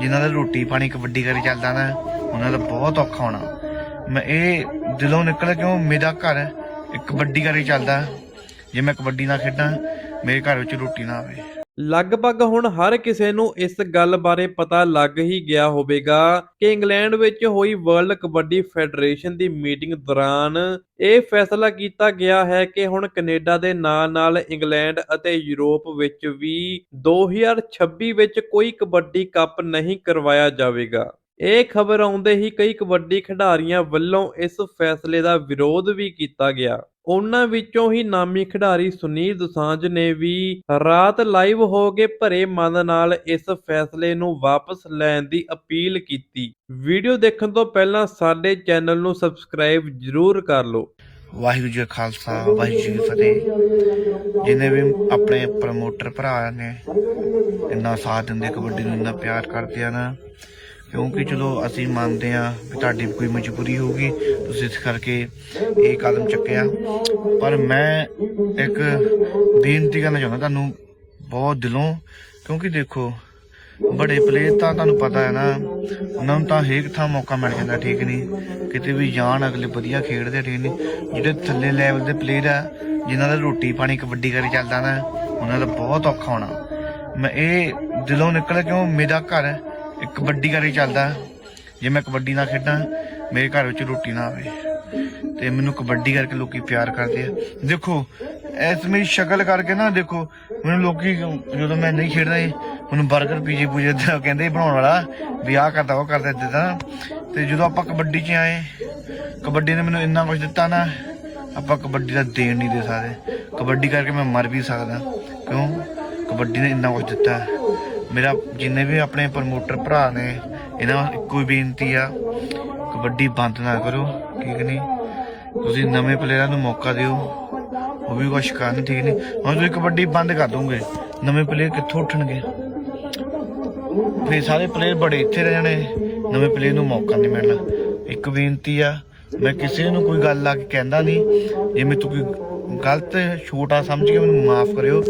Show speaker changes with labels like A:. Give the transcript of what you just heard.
A: ਜਿਨ੍ਹਾਂ ਦਾ ਰੋਟੀ ਪਾਣੀ ਕਬੱਡੀ ਕਰੀ ਚੱਲਦਾ ਨਾ, ਉਹਨਾਂ ਦਾ ਬਹੁਤ ਔਖਾ ਹੋਣਾ। ਮੈਂ ਇਹ ਦਿਲੋਂ ਨਿਕਲ ਕਿਉਂ ਮੇਰਾ ਘਰ ਇੱਕ ਕਬੱਡੀ ਕਰੀ ਚੱਲਦਾ। ਜੇ ਮੈਂ ਕਬੱਡੀ ਨਾ ਖੇਡਾਂ, ਮੇਰੇ ਘਰ ਵਿੱਚ ਰੋਟੀ ਨਾ ਆਵੇ।
B: ਲਗਭਗ ਹੁਣ ਹਰ ਕਿਸੇ ਨੂੰ ਇਸ ਗੱਲ ਬਾਰੇ ਪਤਾ ਲੱਗ ਹੀ ਗਿਆ ਹੋਵੇਗਾ ਕਿ ਇੰਗਲੈਂਡ ਵਿੱਚ ਹੋਈ ਵਰਲਡ ਕਬੱਡੀ ਫੈਡਰੇਸ਼ਨ ਦੀ ਮੀਟਿੰਗ ਦੌਰਾਨ ਇਹ ਫੈਸਲਾ ਕੀਤਾ ਗਿਆ ਹੈ ਕਿ ਹੁਣ ਕੈਨੇਡਾ ਦੇ ਨਾਲ-ਨਾਲ ਇੰਗਲੈਂਡ ਅਤੇ ਯੂਰਪ ਵਿੱਚ ਵੀ 2026 ਵਿੱਚ ਕੋਈ ਕਬੱਡੀ ਕੱਪ ਨਹੀਂ ਕਰਵਾਇਆ ਜਾਵੇਗਾ। ਇਹ ਖਬਰ ਆਉਂਦੇ ਹੀ ਕਈ ਕਬੱਡੀ ਖਿਡਾਰੀਆਂ ਵੱਲੋਂ ਇਸ ਫੈਸਲੇ ਦਾ ਵਿਰੋਧ ਵੀ ਕੀਤਾ ਗਿਆ। ਉਹਨਾਂ ਵਿੱਚੋਂ ਹੀ ਨਾਮੀ ਖਿਡਾਰੀ ਸੁਨੀਲ ਦੁਸਾਂਝ ਨੇ ਵੀ ਰਾਤ ਲਾਈਵ ਹੋ ਕੇ ਭਰੇ ਮਨ ਨਾਲ ਇਸ ਫੈਸਲੇ ਨੂੰ ਵਾਪਸ ਲੈਣ ਦੀ ਅਪੀਲ ਕੀਤੀ। ਵੀਡੀਓ ਦੇਖਣ ਤੋਂ ਪਹਿਲਾਂ ਸਾਡੇ ਚੈਨਲ ਨੂੰ ਸਬਸਕ੍ਰਾਈਬ ਜ਼ਰੂਰ ਕਰ ਲਓ।
A: ਵਾਹਿਗੁਰੂ ਜੀ ਖਾਲਸਾ, ਵਾਹਿਗੁਰੂ ਜੀ ਫਤਿਹ। ਜਿਨੇ ਵੀ ਆਪਣੇ ਪ੍ਰਮੋਟਰ ਭਰਾ ਨੇ, ਇੰਨਾ ਸਾਥ ਦਿੰਦੇ ਕਬੱਡੀ ਨੂੰ, ਇੰਨਾ ਪਿਆਰ ਕਰਦੇ ਆ ਨਾ ਕਿਉਂਕਿ ਚਲੋ ਅਸੀਂ ਮੰਨਦੇ ਆ ਕਿ ਤੁਹਾਡੀ ਕੋਈ ਮਜਬੂਰੀ ਹੋਊਗੀ, ਤੁਸੀਂ ਇਸ ਕਰਕੇ ਇਹ ਕਦਮ ਚੱਕਿਆ। ਪਰ ਮੈਂ ਇੱਕ ਬੇਨਤੀ ਕਰਨਾ ਚਾਹੁੰਦਾ ਤੁਹਾਨੂੰ ਬਹੁਤ ਦਿਲੋਂ, ਕਿਉਂਕਿ ਦੇਖੋ, ਬੜੇ ਪਲੇਅਰ ਤਾਂ ਤੁਹਾਨੂੰ ਪਤਾ ਹੈ ਨਾ, ਉਹਨਾਂ ਨੂੰ ਤਾਂ ਹੇਕ ਥਾਂ ਮੌਕਾ ਮਿਲ ਜਾਂਦਾ, ਠੀਕ ਨਹੀਂ? ਕਿਤੇ ਵੀ ਜਾਣ, ਅਗਲੇ ਵਧੀਆ ਖੇਡਦੇ ਠੀਕ ਨਹੀਂ? ਜਿਹੜੇ ਥੱਲੇ ਲੈਵਲ ਦੇ ਪਲੇਅਰ ਆ, ਜਿਨ੍ਹਾਂ ਦਾ ਰੋਟੀ ਪਾਣੀ ਕਬੱਡੀ ਕਰੀ ਚੱਲਦਾ ਨਾ, ਉਹਨਾਂ ਦਾ ਬਹੁਤ ਔਖਾ ਹੋਣਾ। ਮੈਂ ਇਹ ਦਿਲੋਂ ਨਿਕਲ ਕਿਉਂ? ਮੇਰਾ ਘਰ ਇੱਕ ਕਬੱਡੀ ਕਰੀ ਚੱਲਦਾ। ਜੇ ਮੈਂ ਕਬੱਡੀ ਨਾ ਖੇਡਾਂ, ਮੇਰੇ ਘਰ ਵਿੱਚ ਰੋਟੀ ਨਾ ਆਵੇ। ਤੇ ਮੈਨੂੰ ਕਬੱਡੀ ਕਰਕੇ ਲੋਕੀ ਪਿਆਰ ਕਰਦੇ ਆ। ਦੇਖੋ ਐਸ ਮੇਰੀ ਸ਼ਕਲ ਕਰਕੇ ਨਾ ਦੇਖੋ, ਮੈਨੂੰ ਲੋਕੀ ਜਦੋਂ ਮੈਂ ਨਹੀਂ ਖੇਡਦਾ ਸੀ ਮੈਨੂੰ 버ਗਰ ਪੀਜੇ ਪੂਜੇ ਦਾ ਕਹਿੰਦੇ ਬਣਾਉਣ ਵਾਲਾ, ਵੀ ਆਹ ਕਰਦਾ, ਉਹ ਕਰਦਾ ਦਿੱਤਾ ਤੇ ਜਦੋਂ ਆਪਾਂ ਕਬੱਡੀ 'ਚ ਆਏ, ਕਬੱਡੀ ਨੇ ਮੈਨੂੰ ਇੰਨਾ ਕੁਝ ਦਿੱਤਾ ਨਾ, ਆਪਾਂ ਕਬੱਡੀ ਦਾ ਦੇਣ ਨਹੀਂ ਦੇ ਸਕਦੇ। ਕਬੱਡੀ ਕਰਕੇ ਮੈਂ ਮਰ ਵੀ ਸਕਦਾ। ਕਿਉਂ? ਕਬੱਡੀ ਨੇ ਇੰਨਾ ਕੁਝ ਦਿੱਤਾ। ਮੇਰਾ ਜਿੰਨੇ ਵੀ ਆਪਣੇ ਪ੍ਰਮੋਟਰ ਭਰਾ ਨੇ, ਇਹਨਾਂ ਨੂੰ ਇੱਕੋ ਹੀ ਬੇਨਤੀ ਆ, ਕਬੱਡੀ ਬੰਦ ਨਾ ਕਰੋ ਠੀਕ ਨਹੀਂ? ਤੁਸੀਂ ਨਵੇਂ ਪਲੇਅਰਾਂ ਨੂੰ ਮੌਕਾ ਦਿਓ, ਉਹ ਵੀ ਕੁਛ ਕਰਨ, ਠੀਕ ਨਹੀਂ? ਹੁਣ ਤੁਸੀਂ ਕਬੱਡੀ ਬੰਦ ਕਰ ਦੋਗੇ, ਨਵੇਂ ਪਲੇਅਰ ਕਿੱਥੋਂ ਉੱਠਣਗੇ? ਫੇਰ ਸਾਰੇ ਪਲੇਅਰ ਬੜੇ ਇੱਥੇ ਰਹਿ ਜਾਣੇ, ਨਵੇਂ ਪਲੇਅਰ ਨੂੰ ਮੌਕਾ ਨਹੀਂ ਮਿਲਣਾ। ਇੱਕ ਬੇਨਤੀ ਆ, ਮੈਂ ਕਿਸੇ ਨੂੰ ਕੋਈ ਗੱਲ ਲਾ ਕੇ ਕਹਿੰਦਾ ਨਹੀਂ, ਜੇ ਮੈਂ ਕੋਈ ਗਲਤ, ਛੋਟਾ ਸਮਝ ਕੇ ਮੈਨੂੰ ਮਾਫ ਕਰਿਓ।